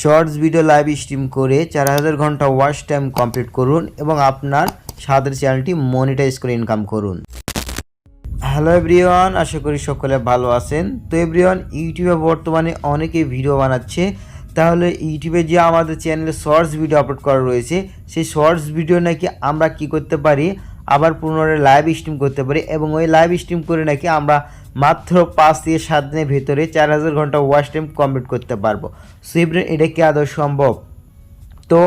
Shorts video live stream করে চার হাজার ঘণ্টা ওয়াচ টাইম কমপ্লিট করুন এবং আপনার সাদের চ্যানেলটি মনিটাইজ করে ইনকাম করুন। হ্যালো এভরিওয়ান, আশা করি সকলে ভালো আছেন। তো এভরিওয়ান, ইউটিউবে বর্তমানে অনেকে ভিডিও বানাচ্ছে। তাহলে ইউটিউবে যে আমাদের চ্যানেলে শর্টস ভিডিও আপলোড করা রয়েছে, সেই শর্টস ভিডিও নাকি আমরা কি করতে পারি? আবার পুনরায় লাইভ স্ট্রিম করতে পারি এবং ওই লাইভ স্ট্রিম করে নাকি আমরা মাত্র পাঁচ থেকে সাত দিনের ভেতরে চার হাজার ঘণ্টা ওয়াচ টাইম কমপ্লিট করতে পারব। সো এভরিওয়ান এটা কি আদৌ সম্ভব? তো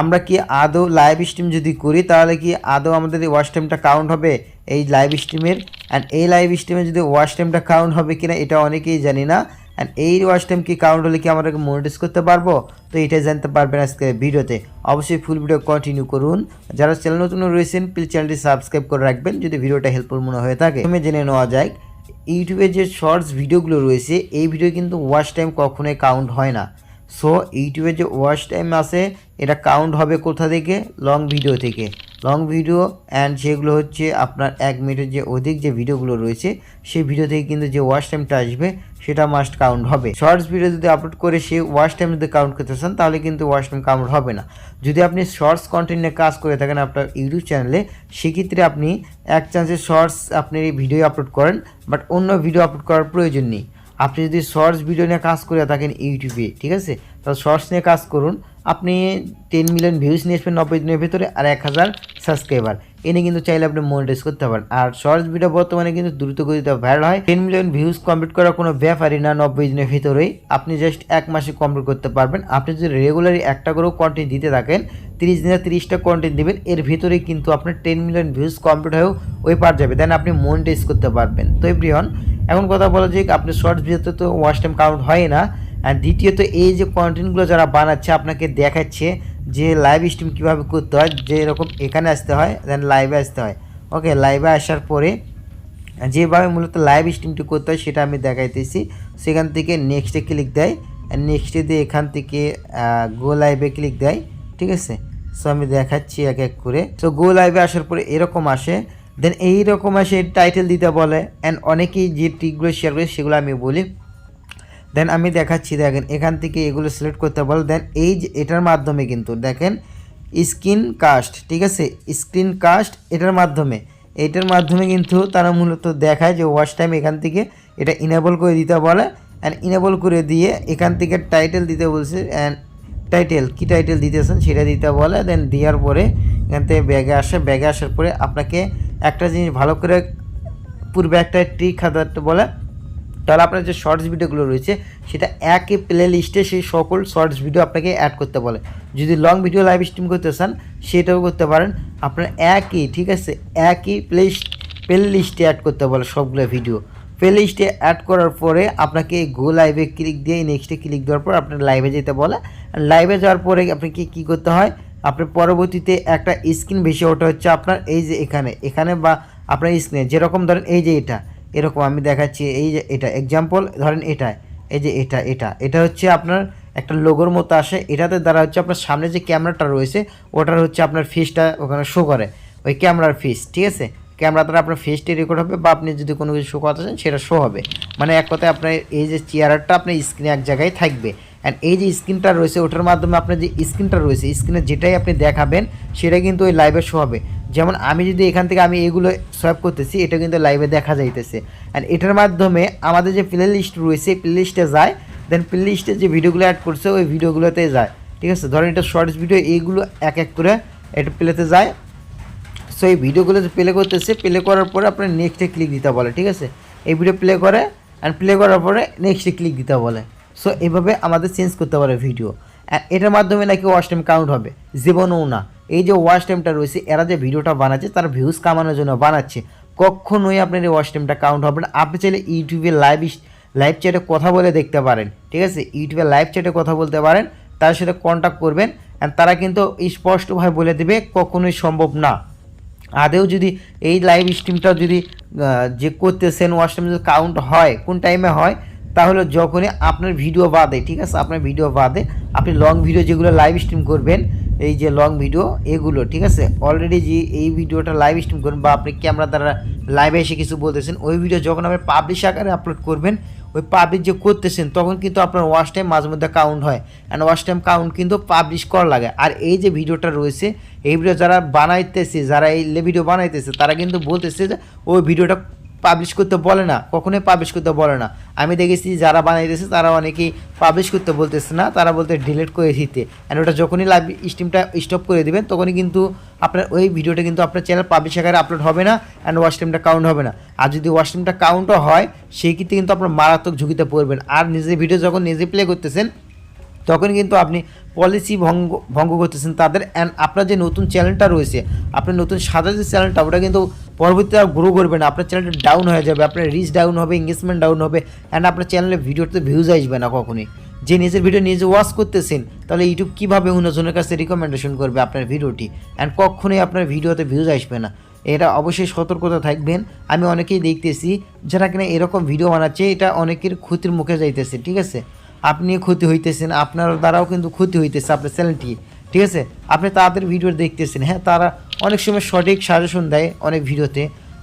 আমরা কি আদৌ লাইভ স্ট্রিম যদি করি, তাহলে কি আদৌ আমাদের ওয়াচ টাইমটা কাউন্ট হবে? এই লাইভ স্ট্রিমের অ্যান্ড এই লাইভ স্ট্রিমে যদি ওয়াচ টাইমটা কাউন্ট হবে কিনা, এটা অনেকেই জানি না। অ্যান্ড এই ওয়াচ টাইম কি কাউন্ট হলে কি আমরা মনিটাইজ করতে পারব? তো এটা জানতে পারবেন আজকে ভিডিওতে। অবশ্যই ফুল ভিডিও কন্টিনিউ করুন। যারা চ্যানেল নতুন রয়েছেন প্লিজ চ্যানেলটি সাবস্ক্রাইব করে রাখবেন, যদি ভিডিওটা হেল্পফুল মনে হয়ে থাকে। প্রথমে জেনে নেওয়া যায় ইউটিউবে যে শর্টস ভিডিওগুলো রয়েছে, এই ভিডিও কিন্তু ওয়াচ টাইম কখনোই কাউন্ট হয় না। সো ইউটিউবে যে ওয়াচ টাইম আছে, এটা কাউন্ট হবে কোথা থেকে? লং ভিডিও থেকে। লং ভিডিও অ্যান্ড যেগুলো হচ্ছে আপনার এক মিনিটের যে অধিক যে ভিডিওগুলো রয়েছে, সেই ভিডিও থেকে কিন্তু যে ওয়াচ টাইমটা আসবে সেটা মাস্ট কাউন্ট হবে। শর্টস ভিডিও যদি আপলোড করে সে ওয়াচ টাইম যদি কাউন্ট করতে চান, তাহলে কিন্তু ওয়াচ টাইম কাউন্ট হবে না। যদি আপনি শর্টস কন্টেন্ট নিয়ে কাজ করে থাকেন আপনার ইউটিউব চ্যানেলে সেক্ষেত্রে আপনি এক চান্সে শর্টস আপনি ভিডিও আপলোড করেন বাট অন্য ভিডিও আপলোড করার প্রয়োজন নেই। আপনি যদি শর্টস ভিডিও নিয়ে কাজ করে থাকেন ইউটিউবে ঠিক আছে? তাহলে শর্টস নিয়ে কাজ করুন। আপনি টেন মিলিয়ন ভিউজ নিয়ে আসবেন নব্বই দিনের ভিতরে আর এক হাজার সাবস্ক্রাইবার এনে কিন্তু চাইলে আপনি মনিটাইজ করতে পারেন। আর শর্টস ভিডিও বর্তমানে কিন্তু দ্রুত গতিতে ভাইরাল হয়। টেন মিলিয়ন ভিউজ কমপ্লিট করার কোনো ব্যাপারই না, নব্বই দিনের ভিতরেই। আপনি জাস্ট এক মাসে কমপ্লিট করতে পারবেন। আপনি যদি রেগুলারই একটা করেও কন্টেন্ট দিতে থাকেন, তিরিশ দিনে তিরিশটা কন্টেন্ট দেবেন, এর ভিতরে কিন্তু আপনার টেন মিলিয়ন ভিউজ কমপ্লিট হয়েও ওই পার যাবে। দেন আপনি মনিটাইজ করতে পারবেন। তো এভরিওয়ান এখন কথা বলা যে আপনি শর্টস ভিডিওতে তো ওয়াচ টাইম কাউন্ট হয় না। আর দ্বিতীয়ত, এই যে কন্টেন্টগুলো যারা বানাচ্ছে, আপনাকে দেখাচ্ছে যে লাইভ স্ট্রিম কীভাবে করতে হয়, যে এরকম এখানে আসতে হয় দেন লাইভে আসতে হয়। ওকে লাইভে আসার পরে যেভাবে মূলত লাইভ স্ট্রিমটি করতে হয়, সেটা আমি দেখাইতেছি। সেখান থেকে নেক্সটে ক্লিক দেয় নেক্সটে দিয়ে এখান থেকে গো লাইভে ক্লিক দেয়, ঠিক আছে? সো আমি দেখাচ্ছি এক এক করে। তো গো লাইভে আসার পরে এরকম আসে দেন এইরকম আসে টাইটেল দিতে বলে অ্যান্ড অনেকেই যে ট্রিকগুলো শেয়ার করে, সেগুলো আমি বলি। দেন আমি দেখাচ্ছি, দেখেন, এখান থেকে এগুলো সিলেক্ট করতে বল। দেন এই যে এটার মাধ্যমে কিন্তু, দেখেন স্ক্রিন কাস্ট ঠিক আছে? স্ক্রিন কাস্ট এটার মাধ্যমে। এটার মাধ্যমে কিন্তু তারা মূলত দেখায় যে ওয়াচ টাইম এখান থেকে এটা ইনেবল করে দিতে বলে। অ্যান্ড ইনেবল করে দিয়ে এখান থেকে টাইটেল দিতে বলছে। অ্যান্ড টাইটেল কি টাইটেল দিতেছেন সেটা দিতে বলে। দেন দেওয়ার পরে এখান থেকে ব্যাগে আসে। ব্যাগে আসার পরে আপনাকে একটা জিনিস ভালো করে, পূর্বে একটা ট্রিক খাতাতে বলে। তাহলে আপনার যে শর্টস ভিডিওগুলো রয়েছে, সেটা একই প্লে লিস্টে সেই সকল শর্টস ভিডিও আপনাকে অ্যাড করতে বলে। যদি লং ভিডিও লাইভ স্ট্রিম করতে চান, সেটাও করতে পারেন। আপনার একই, ঠিক আছে, একই প্লে প্লে লিস্টে অ্যাড করতে বলে সবগুলো ভিডিও প্লে লিস্টে অ্যাড করার পরে আপনাকে গো লাইভে ক্লিক দিয়ে নেক্সটে ক্লিক দেওয়ার পর আপনার লাইভে যেতে বলে। লাইভে যাওয়ার পরে আপনাকে কী করতে হয়, আপনার পরবর্তীতে একটা স্ক্রিন ভেসে ওঠা হচ্ছে আপনার এই যে এখানে। এখানে বা আপনার স্ক্রিনে যেরকম ধরেন এই যে এটা। এরকম আমি দেখাচ্ছি, এই যে এটা এক্সাম্পল ধরেন এটা, এই যে এটা এটা এটা হচ্ছে আপনার একটা লোগোর মতো আসে, এটাতে দ্বারা হচ্ছে আপনার সামনে যে ক্যামেরাটা রয়েছে, ওটার হচ্ছে আপনার ফেসটা ওখানে শো করে, ওই ক্যামেরার ফেস ঠিক আছে? ক্যামেরা দ্বারা আপনার ফেসটি রেকর্ড হবে বা আপনি যদি কোনো কিছু শো করতে চান, সেটা শো হবে। মানে এক কথায় আপনার এই যে চেয়ারটা আপনার স্ক্রিনে এক জায়গায় থাকবে। অ্যান্ড এই যে স্ক্রিনটা রয়েছে, ওটার মাধ্যমে আপনার যে স্ক্রিনটা রয়েছে স্ক্রিনে যেটাই আপনি দেখাবেন সেটা কিন্তু ওই লাইভে শো হবে। যেমন আমি যদি এখান থেকে আমি এগুলো সোয়াপ করতেছি, এটা কিন্তু লাইভে দেখা যাইতেছে। অ্যান্ড এটার মাধ্যমে আমাদের যে প্লে লিস্ট রয়েছে প্লে লিস্টে যায় দেন প্লে লিস্টে যে ভিডিওগুলো অ্যাড করছে, ওই ভিডিওগুলোতে যায়। ঠিক আছে? ধরেন এটা শর্টস ভিডিও এইগুলো এক এক করে এটা প্লেতে যায়। সো এই ভিডিওগুলো যে প্লে করতেছে প্লে করার পরে আপনার নেক্সটে ক্লিক দিতে বলে, ঠিক আছে? এই ভিডিও প্লে করে অ্যান্ড প্লে করার পরে নেক্সটে ক্লিক দিতে বলে। সো এভাবে আমাদের চেঞ্জ করতে পারে ভিডিও এটার মাধ্যমে নাকি ওয়াচ টাইম কাউন্ট হবে। জীবনও না। এই যে ওয়াচ টাইমটা রয়েছে, এরা যে ভিডিওটা বানাচ্ছে, তারা ভিউজ কামানোর জন্য বানাচ্ছে। কখনোই আপনার এই ওয়াচ টাইমটা কাউন্ট হবে না। আপনি চাইলে ইউটিউবে লাইভ লাইভ চ্যাটে কথা বলে দেখতে পারেন, ঠিক আছে? ইউটিউবে লাইভ চ্যাটে কথা বলতে পারেন, তার সাথে কন্ট্যাক্ট করবেন অ্যান্ড তারা কিন্তু স্পষ্টভাবে বলে দেবে, কখনোই সম্ভব না। আদেও যদি এই লাইভ স্ট্রিমটা যদি যে করতেছেন ওয়াচ টাইম যদি কাউন্ট হয়, কোন টাইমে হয়, তাহলে যখনই আপনার ভিডিও বাদে, ঠিক আছে? আপনার ভিডিও বাদে, আপনি লং ভিডিও যেগুলো লাইভ স্ট্রিম করবেন এই যে লং ভিডিও এগুলো, ঠিক আছে? অলরেডি যে এই ভিডিওটা লাইভ স্ট্রিম করবেন বা আপনি ক্যামেরা দ্বারা লাইভে এসে কিছু বলতেছেন, ওই ভিডিও যখন আপনি পাবলিশ আকারে আপলোড করবেন, ওই পাবলিশ যে করতেছেন, তখন কিন্তু আপনার ওয়াচ টাইম মাঝে মধ্যে কাউন্ট হয়। অ্যান্ড ওয়াচ টাইম কাউন্ট কিন্তু পাবলিশ করা লাগে। আর এই যে ভিডিওটা রয়েছে, এই ভিডিও যারা বানাইতেছে, যারা এই ভিডিও বানাইতেছে, তারা কিন্তু বলতেছে যে, ওই ভিডিওটা পাবলিশ করতে বলে না, কখনোই পাবলিশ করতে বলে না। আমি দেখেছি যারা বানিয়ে দিয়েছে, তারা অনেকেই পাবলিশ করতে বলতেছে না, তারা বলতে ডিলিট করে দিতে। অ্যান্ড ওটা যখনই লাইভ স্ট্রিমটা স্টপ করে দেবেন, তখনই কিন্তু আপনার ওই ভিডিওটা কিন্তু আপনার চ্যানেল পাবলিশ আকারে আপলোড হবে না অ্যান্ড ওয়াশ কাউন্ট হবে না। আর যদি ওয়াশ কাউন্টও হয়, সেই ক্ষেত্রে কিন্তু আপনার মারাত্মক ঝুঁকিতে পড়বেন। আর নিজের ভিডিও যখন নিজে প্লে করতেছেন, তখন কিন্তু আপনি পলিসি ভঙ্গ ভঙ্গ করতেছেন তাদের। অ্যান্ড আপনার যে নতুন চ্যানেলটা রয়েছে, আপনার নতুন সাদা যে চ্যানেলটা ওটা কিন্তু পরবর্তীতে আর গ্রো করবে না। আপনার চ্যানেলটা ডাউন হয়ে যাবে, আপনার রিচ ডাউন হবে এঙ্গেজমেন্ট ডাউন হবে অ্যান্ড আপনার চ্যানেলে ভিডিওতে ভিউজ আসবে না কখনই। যে নিজের ভিডিও নিজে ওয়াচ করতেছেন, তাহলে ইউটিউব কীভাবে অন্যজনের কাছে রিকমেন্ডেশন করবে আপনার ভিডিওটি অ্যান্ড কখনোই আপনার ভিডিওতে ভিউজ আসবে না। এটা অবশ্যই সতর্কতা থাকবেন। আমি অনেকেই দেখতেছি যারা কিনা এরকম ভিডিও বানাচ্ছে, এটা অনেকের ক্ষতির মুখে যাইতেছে, ঠিক আছে? আপনি ক্ষতি হইতেছেন, আপনার দ্বারাও কিন্তু ক্ষতি হইতেছে আপনার চ্যানেলটি ঠিক আছে? আপনি তাদের ভিডিও দেখতেছেন হ্যাঁ তারা অনেক সময় সঠিক সাজেশন দেয় অনেক ভিডিওতে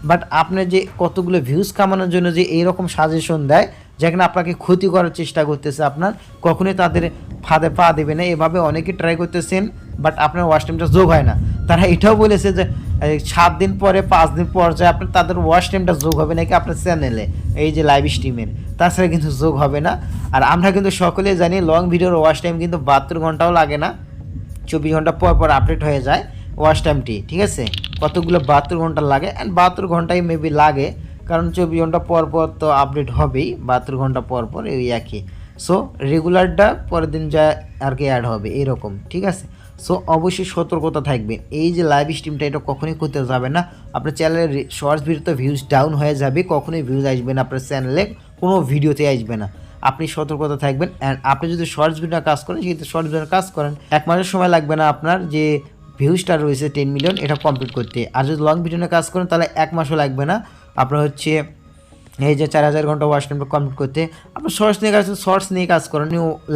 বাট আপনার যে কতগুলো ভিউজ কামানোর জন্য যে এইরকম সাজেশন দেয়, যেখানে আপনাকে ক্ষতি করার চেষ্টা করতেছে আপনার, কখনোই তাদের ফাঁদে পা দেবে না। এভাবে অনেকে ট্রাই করতেছেন বাট আপনার ওয়াশ টাইমটা যোগ হয় না। তারা এটাও বলেছে যে সাত দিন পরে, পাঁচ দিন পর যে আপনার, তাদের ওয়াশ টাইমটা যোগ হবে নাকি আপনার চ্যানেলে এই যে লাইভ স্ট্রিমের তাছাড়া কিন্তু যোগ হবে না। আর আমরা কিন্তু সকলেই জানি লং ভিডিওর ওয়াশ টাইম কিন্তু বাহাত্তর ঘন্টাও লাগে না। চব্বিশ ঘণ্টা পর পর আপডেট হয়ে যায়। ওয়াশ টাইমটি ঠিক আছে? কতগুলো বাহাত্তর ঘণ্টা লাগে? অ্যান্ড বাহাত্তর ঘন্টাই মেবি লাগে, কারণ চব্বিশ ঘণ্টা পর পর তো আপডেট হবেই, বাহাত্তর ঘণ্টা পর পর এই একই। সো রেগুলারটা পরের দিন যা আর কি অ্যাড হবে এরকম ঠিক আছে? সো অবশ্যই সতর্কতা থাকবেন এই যে লাইভ স্ট্রিমটা এটা কখনোই করতে যাবে না। আপনার চ্যানেলের শর্টস ভিডিওতে ভিউজ ডাউন হয়ে যাবে, কখনোই ভিউজ আসবে না আপনার চ্যানেলে কোনো ভিডিওতে আসবে না। আপনি সতর্কতা থাকবেন। অ্যান্ড আপনি যদি শর্টস ভিডিও কাজ করেন, সেক্ষেত্রে শর্টস ভিডিও কাজ করেন। এক মাসের সময় লাগবে না আপনার যে ভিউজটা রয়েছে টেন মিলিয়ন এটা কমপ্লিট করতে। আর যদি লং ভিডিও কাজ করেন, তাহলে এক মাসও লাগবে না। আপনার হচ্ছে, এই যে চার হাজার ঘণ্টা ওয়াশ টাইমটা কমপ্লিট করতে। আপনার শর্টস নিয়ে কাজ শর্টস নিয়ে কাজ করেন।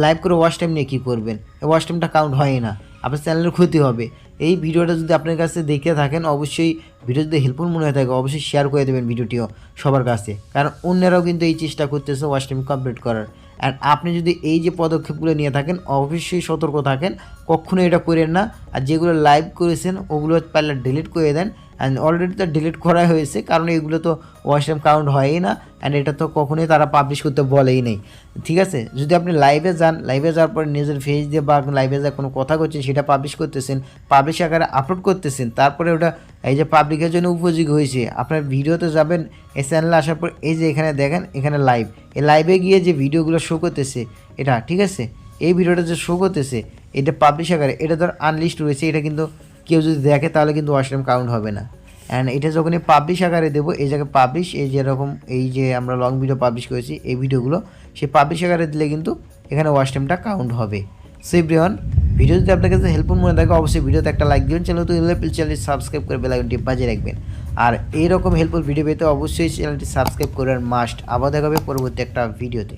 লাইভ করে ওয়াশ টাইম নিয়ে কী করবেন? ওয়াশ টাইমটা কাউন্ট হয় না। আপনার চ্যানেলের ক্ষতি হবে। এই ভিডিওটা যদি আপনার কাছে দেখে থাকেন, অবশ্যই ভিডিও যদি হেল্পফুল মনে হয়ে থাকে, অবশ্যই শেয়ার করে দেবেন ভিডিওটিও সবার কাছে। কারণ অন্যরাও কিন্তু এই চেষ্টা করতেছে ওয়াশ টাইম কমপ্লিট করার। আর আপনি যদি এই যে পদক্ষেপগুলো নিয়ে থাকেন, অবশ্যই সতর্ক থাকেন। কখনো এটা করেন না। আর যেগুলো লাইভ করেছেন, ওগুলো পারলে ডিলিট করে দেন। অ্যান্ড অলরেডি তো ডিলিট করা হয়েছে, কারণ এগুলো তো ওয়াশ টাইম কাউন্ট হয়ই না অ্যান্ড এটা তো কখনোই তারা পাবলিশ করতে বলেই নেই। ঠিক আছে? যদি আপনি লাইভে যান লাইভে যাওয়ার পরে নিজের ফেস দিয়ে বা লাইভে যা কোনো কথা করছেন, সেটা পাবলিশ করতেছেন পাবলিশ আকারে আপলোড করতেছেন, তারপরে ওটা এই যে পাবলিকের জন্য উপযোগী হয়েছে, আপনার ভিডিওতে যাবেন এই চ্যানেলে আসার পর এই যে এখানে দেখেন, এখানে লাইভ এই লাইভে গিয়ে যে ভিডিওগুলো শো করতেছে, এটা ঠিক আছে? এই ভিডিওটা যে শো করতেছে, এটা পাবলিশ আকারে, এটা ধর আনলিস্ট রয়েছে, এটা কিন্তু কেউ যদি দেখে, তাহলে কিন্তু ওয়াশ টাইম কাউন্ট হবে না। অ্যান্ড এটা যখনই পাবলিশ আকারে দেবো, এই জায়গায় পাবলিশ এই যেরকম এই যে আমরা লং ভিডিও পাবলিশ করেছি, এই ভিডিওগুলো সেই পাবলিশ আকারে দিলে কিন্তু এখানে ওয়াশ কাউন্ট হবে। সো এভরিওয়ান ভিডিও যদি আপনার কাছে হেল্পফুল মনে থাকে, অবশ্যই ভিডিওতে একটা লাইক দিবেন চ্যানেল তো প্লিজ চ্যানেলটি সাবস্ক্রাইব করে বেলাইকনটি বাজিয়ে রাখবেন। আর এইরকম হেল্পফুল ভিডিও পেতে অবশ্যই চ্যানেলটি সাবস্ক্রাইব করার মাস্ট আবার দেখাবে পরবর্তী একটা ভিডিওতে